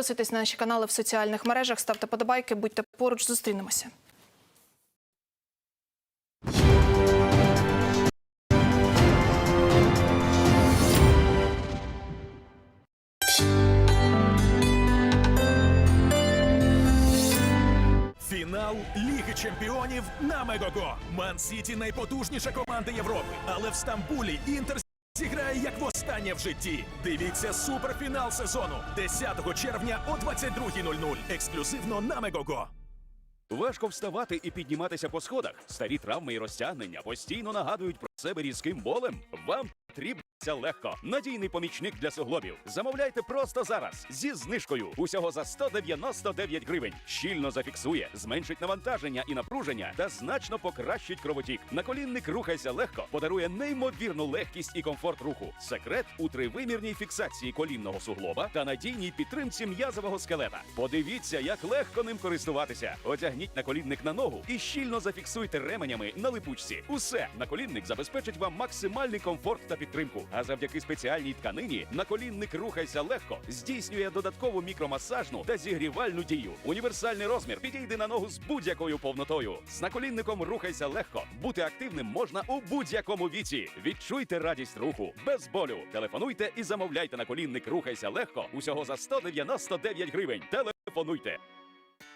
Підписуйтесь на наші канали в соціальних мережах, ставте подобайки, будьте поруч, зустрінемося. Фінал Ліги Чемпіонів на Мегого. Ман Сіті найпотужніша команда Європи. Але в Стамбулі Інтер зіграє як востаннє в житті. Дивіться суперфінал сезону 10 червня о 22.00. Ексклюзивно на Мегого. Важко вставати і підніматися по сходах. Старі травми і розтягнення постійно нагадують про себе різким болем. Вам потрібно це легко. Надійний помічник для суглобів. Замовляйте просто зараз зі знижкою. Усього за 199 гривень. Щільно зафіксує, зменшить навантаження і напруження та значно покращить кровотік. Наколінник рухайся легко, подарує неймовірну легкість і комфорт руху. Секрет у тривимірній фіксації колінного суглоба та надійній підтримці м'язового скелета. Подивіться, як легко ним користуватися. Одягніть наколінник на ногу і щільно зафіксуйте ременями на липучці. Усе наколінник забезпечить вам максимальний комфорт та підтримку. А завдяки спеціальній тканині наколінник рухайся легко, здійснює додаткову мікромасажну та зігрівальну дію. Універсальний розмір підійде на ногу з будь-якою повнотою. З наколінником рухайся легко. Бути активним можна у будь-якому віці. Відчуйте радість руху без болю. Телефонуйте і замовляйте наколінник Рухайся легко усього за 199 гривень. Телефонуйте.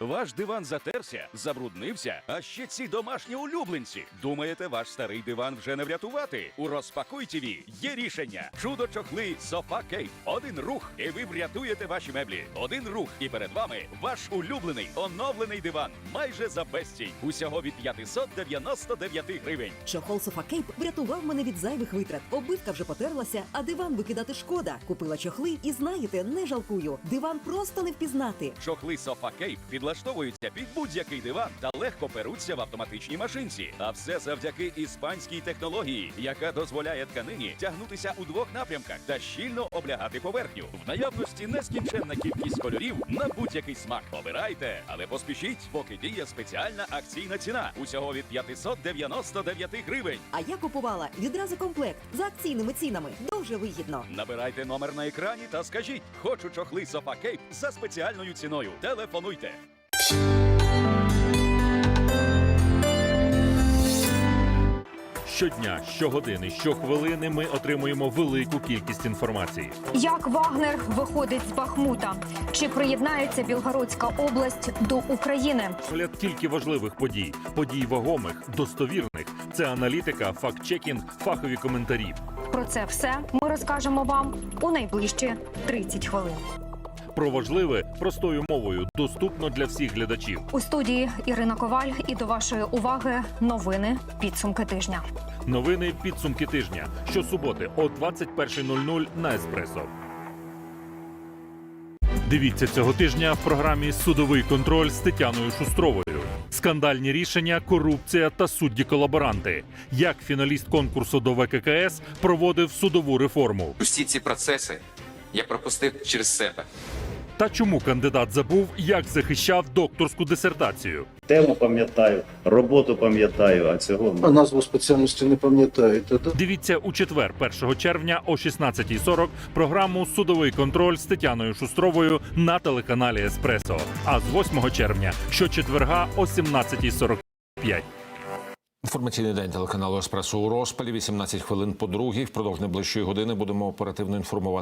Ваш диван затерся, забруднився, а ще ці домашні улюбленці. Думаєте, ваш старий диван вже не врятувати? У розпакуй ТВ є рішення. Чудо чохли Софа Кейп. Один рух, і ви врятуєте ваші меблі. Один рух, і перед вами ваш улюблений оновлений диван. Майже за безцінь. Усього від 599 гривень. Чохол Софа Кейп врятував мене від зайвих витрат. Обивка вже потерлася, а диван викидати шкода. Купила чохли і знаєте, не жалкую. Диван просто не впізнати. Чохли Софа Кейп підлаштовуються під будь-який диван та легко перуться в автоматичній машинці. А все завдяки іспанській технології, яка дозволяє тканині тягнутися у двох напрямках та щільно облягати поверхню. В наявності нескінченна кількість кольорів на будь-який смак. Обирайте, але поспішіть, поки діє спеціальна акційна ціна. Усього від 599 гривень. А я купувала відразу комплект за акційними цінами. Дуже вигідно. Набирайте номер на екрані та скажіть: хочу чохли Софа Кейп за спеціальною ціною. Телефонуйте. Щодня, щогодини, щохвилини ми отримуємо велику кількість інформації. Як Вагнер виходить з Бахмута? Чи приєднається Білгородська область до України? Огляд тільки важливих подій, подій вагомих, достовірних. Це аналітика, факт-чекінг, фахові коментарі. Про це все ми розкажемо вам у найближчі 30 хвилин. Про важливе простою мовою, доступно для всіх глядачів. У студії Ірина Коваль і до вашої уваги новини підсумки тижня. Новини підсумки тижня. Щосуботи о 21.00 на Еспресо. Дивіться цього тижня в програмі Судовий контроль з Тетяною Шустровою. Скандальні рішення, корупція та судді-колаборанти. Як фіналіст конкурсу до ВККС проводив судову реформу. Усі ці процеси я пропустив через себе. Та чому кандидат забув, як захищав докторську дисертацію? Тему пам'ятаю, роботу пам'ятаю, а цього А назву спеціальності не пам'ятаєте. Дивіться у четвер, 1 червня о 16.40 програму Судовий контроль з Тетяною Шустровою на телеканалі Еспресо. А з 8 червня щочетверга о 17.45. Інформаційний день телеканалу Еспресо у розпалі. 18 хвилин по другій. Впродовж найближчої години будемо оперативно інформувати